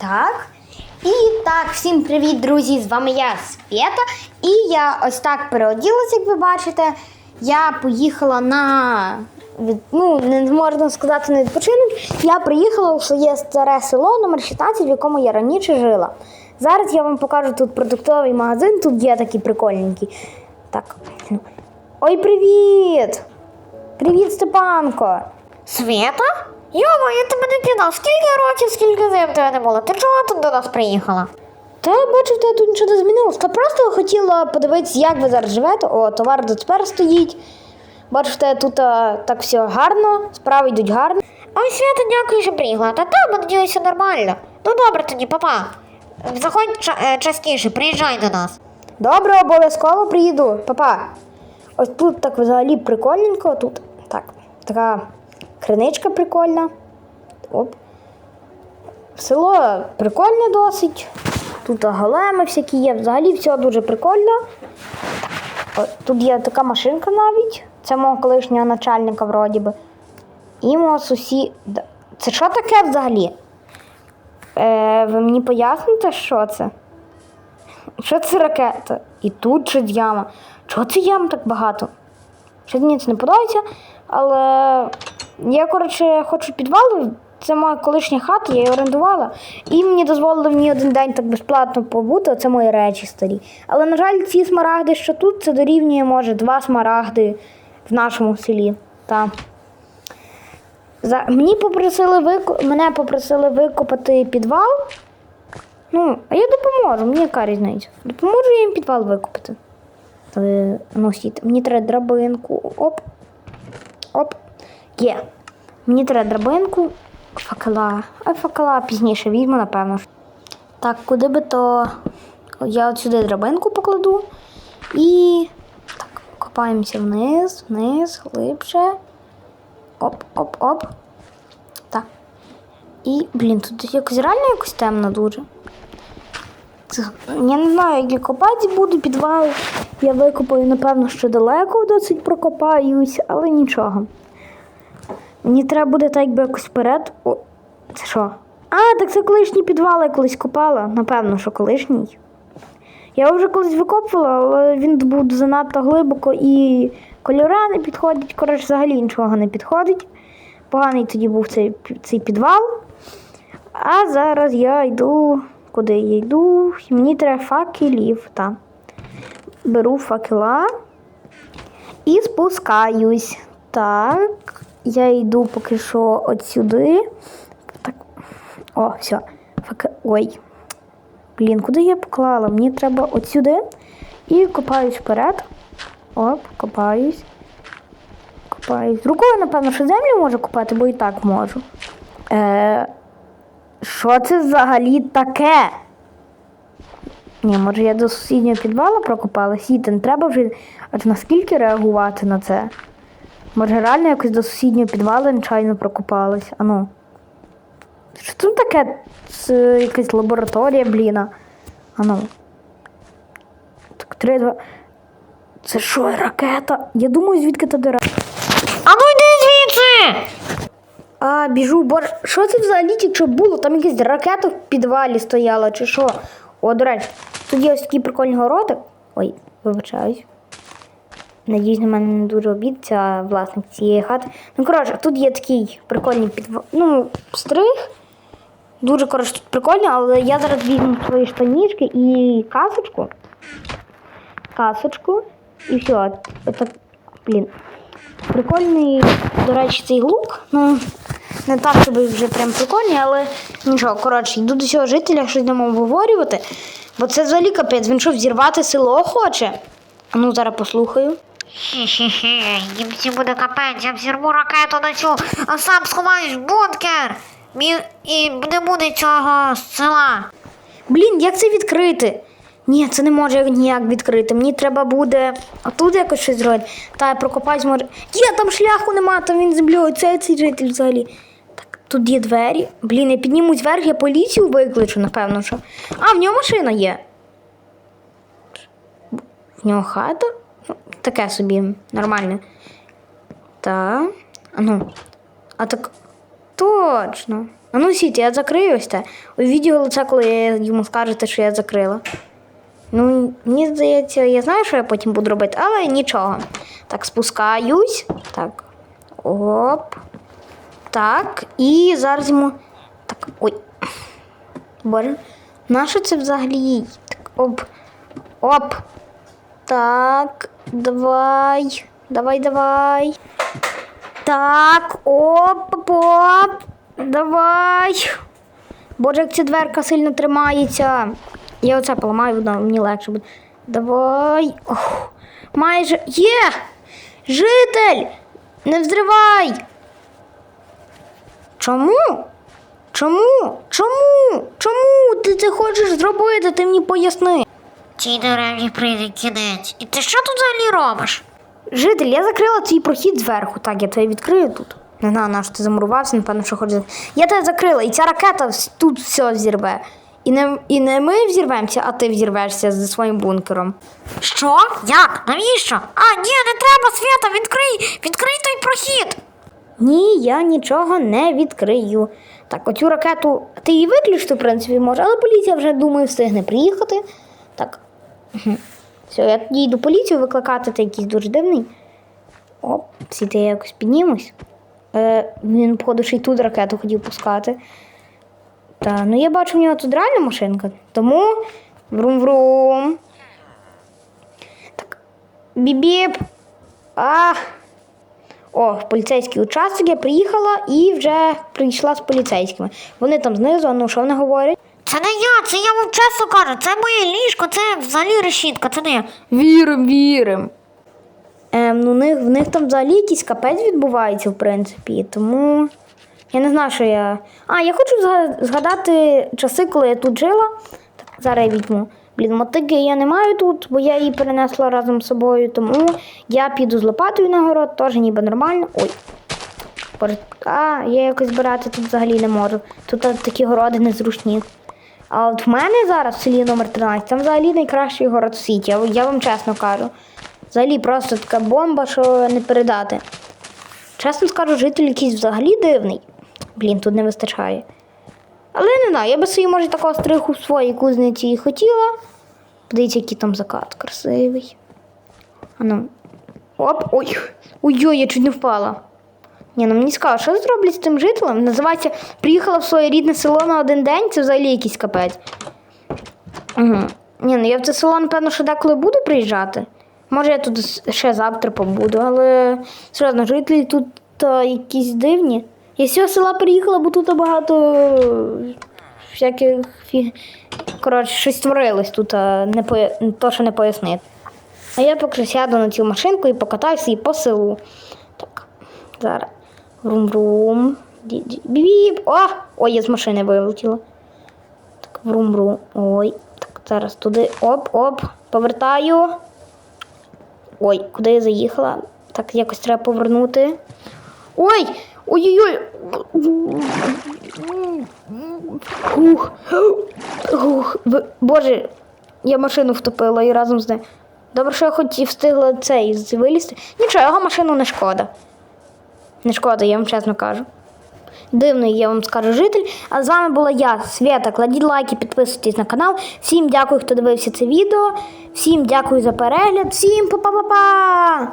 Так. І так, всім привіт, друзі! З вами я, Свєта. І я ось так переоділася, як ви бачите. Я поїхала на ну, не можна сказати на відпочинок. Я приїхала у своє старе село номер 16, в якому я раніше жила. Зараз я вам покажу тут продуктовий магазин, тут є такі прикольненькі. Так. Ой, привіт! Привіт, Степанко! Света? Йома, я тебе не кидав. Скільки років, скільки зим тебе не було? Ти чого тут до нас приїхала? Та я бачу, в тебе тут нічого не змінилось. Та просто хотіла подивитися, як ви зараз живете. О, товар тут тепер стоїть. Бачу, в тебе тут а, так все гарно, справи йдуть гарно. Ой, Света, дякую, що приїхала. Та там, надіюся, нормально. Ну добре тоді, папа. Заходь ча- е, частіше, приїжджай до нас. Добре, обов'язково приїду, папа. Ось тут так взагалі прикольненько. Тут так, така криничка прикольна. Оп. Село прикольне досить. Тут големи всякі є. Взагалі все дуже прикольно. Тут є така машинка навіть. Це мого колишнього начальника вроді би. І мого сусіда. Це що таке взагалі? Е, ви мені поясните, що це? Що це ракета? І тут ще яма. Чого це ям так багато? Щось мені це не подобається, але я, коротше, хочу підвал. Це моя колишня хата, я її орендувала. І мені дозволили в ній один день так безплатно побути, оце мої речі старі. Але, на жаль, ці смарагди, що тут, це дорівнює, може, два смарагди в нашому селі. Та. За... Мені попросили вику... Мене попросили викопати підвал. Ну, а я допоможу, мені яка різниця. Допоможу я їм підвал викупити. Але, ну, мені треба драбинку. Оп. Оп. Є. Мені треба драбинку, факела. А факела пізніше візьму, напевно. Так, куди би то. Я от сюди драбинку покладу. І. Так, копаємося вниз, вниз, глибше. Оп, оп, оп. Так. І, блін, тут якось реально якось темно дуже. Я не знаю, як я копати буду підвал. Я викопаю, напевно, що далеко досить прокопаюсь, але нічого. Мені треба буде так якби якось вперед. О, це що? А, так це колишній підвал я колись копала. Напевно, що колишній. Я вже колись викопувала, але він був занадто глибоко і кольори не підходять. Коротше, взагалі нічого не підходить. Поганий тоді був цей, цей підвал. А зараз я йду. Куди я йду? Мені треба факелів. Та. Беру факела і спускаюсь. Так. Я йду поки що от сюди. Так. О, все. Ой. Блін, куди я поклала? Мені треба от сюди. І копаюсь вперед. Оп, копаюсь. Копаюсь. Рукою, напевно, що землю можу копати, бо і так можу. Е, що це взагалі таке? Ні, може я до сусіднього підвалу прокопала? Сіти, не треба вже аж наскільки реагувати на це? Може реально якось до сусіднього підвалу нечайно прокопалась? Ану. Що тут таке? Це якась лабораторія, бліна. Ану. Так, три, два. Це що, ракета? Я думаю, звідки та дира. А ну йди звідси! А, біжу, боже, що це взагалі тільки що було? Там якась ракета в підвалі стояла, чи що? О, до речі, тут є ось такий прикольний городик. Ой, вибачаюсь. Надіюсь, на мене не дуже обідеться власник цієї хати. Ну, коротше, тут є такий прикольний підвал. Ну, стриг. Дуже коротше тут прикольно, але я зараз візьму свої штанішки і касочку. Касочку. І все. Отак, блін. Прикольний, до речі, цей лук. Ну, не так, щоб вже прям прикольний, але нічого, коротше, йду до цього жителя, щось йдемо обговорювати. Бо це взагалі капець, він що, взірвати село хоче? А ну, зараз послухаю. Хе-хе-хе, їм всім буде капець, я взірву ракету на цю, а сам сховаюсь в бункер. Мі... І не буде цього села. Блін, як це відкрити? Ні, це не може ніяк відкрити. Мені треба буде. А тут якось щось зробити. Та я прокопаюсь може. Є, там шляху нема, там він землею. Це цей житель взагалі. Так, тут є двері. Блін, я піднімусь вверх, я поліцію викличу, напевно, що. А, в нього машина є. В нього хата? Таке собі нормальне. Та. А ну. А так. Точно. А ну сіть, я закрию ось те. У відео лице, коли я йому скажете, що я закрила. Ну, мені здається, я знаю, що я потім буду робити, але нічого. Так, спускаюсь. Так. Оп. Так. І зараз йому. Так. Ой. Боже. Нащо це взагалі? Так, оп. Оп. Так. Давай. Давай, давай. Так, оп, оп. Давай. Боже, як ця дверка сильно тримається. Я оце поламаю, воно мені легше буде. Давай. Ох, майже. Є! Житель! Не взривай! Чому? Чому? Чому? Чому ти це хочеш зробити? Ти мені поясни. Цій деревні прийде кінець. І ти що тут взагалі робиш? Житель, я закрила твій прохід зверху. Так, я тебе відкрию тут. Не знаю, на що ти замурувався, напевно, що хочеш. Я тебе закрила, і ця ракета тут все взірве. І не, і не ми взірвемося, а ти взірвешся зі своїм бункером. Що? Як? Навіщо? А, ні, не треба, Свята, відкрий! Відкрий той прохід! Ні, я нічого не відкрию. Так, оцю ракету ти її виключити, в принципі, може, але поліція вже думаю встигне приїхати. Так. Все, я тоді йду поліцію викликати, ти якийсь дуже дивний. Оп, сіти я якось піднімусь. Е, він, походу, ще й тут ракету хотів пускати. Та, ну я бачу, в нього тут реальна машинка. Тому врум-врум. Так. Бібіп. А. О, в поліцейський участок я приїхала і вже прийшла з поліцейськими. Вони там знизу, ну що вони говорять? Це не я, це я вам чесно кажу, це моє ліжко, це взагалі решітка, це не я. Вірим, вірим. Ем, ну, в них, в них там взагалі якийсь капець відбувається, в принципі, тому я не знаю, що я. А, я хочу згадати часи, коли я тут жила. Так, зараз я візьму. Блін, мотики я не маю тут, бо я її перенесла разом з собою, тому я піду з лопатою на город, теж ніби нормально. Ой. А, я якось збирати тут взагалі не можу. Тут такі городи незручні. А от в мене зараз в селі номер 13, там взагалі найкращий город в світі, я, вам чесно кажу. Взагалі просто така бомба, що не передати. Чесно скажу, житель якийсь взагалі дивний. Блін, тут не вистачає. Але не знаю, я би собі, може, такого стриху в своїй кузниці і хотіла. Подивіться, який там закат красивий. А ну. Оп, ой. Ой-ой, я чуть не впала. Ні, ну мені цікаво, що зроблять з тим жителем? Називається Приїхала в своє рідне село на один день, це взагалі якийсь капець. Угу. Ні, ну я в це село, напевно, ще деколи буду приїжджати. Може, я тут ще завтра побуду, але серйозно, жителі тут та, якісь дивні. Я з цього села приїхала, бо тут багато е, всяких фі... Коротше, щось творилось тут, а не поя... то, що не пояснити. А я поки сяду на цю машинку і покатаюся її по селу. Так, зараз. Врум-врум. Біп. О! Ой, я з машини вилетіла. Так, врум-врум. Ой. Так, зараз туди. Оп-оп. Повертаю. Ой, куди я заїхала? Так, якось треба повернути. Ой! Ой-ой-ой! Ух. Ух. Боже, я машину втопила і разом з нею. Добре, що я хоч і встигла цей вилізти. Нічого, його машину не шкода. Не шкода, я вам чесно кажу. Дивний, я вам скажу житель. А з вами була я, Свята. Кладіть лайки, підписуйтесь на канал. Всім дякую, хто дивився це відео. Всім дякую за перегляд. Всім па-па-па-па!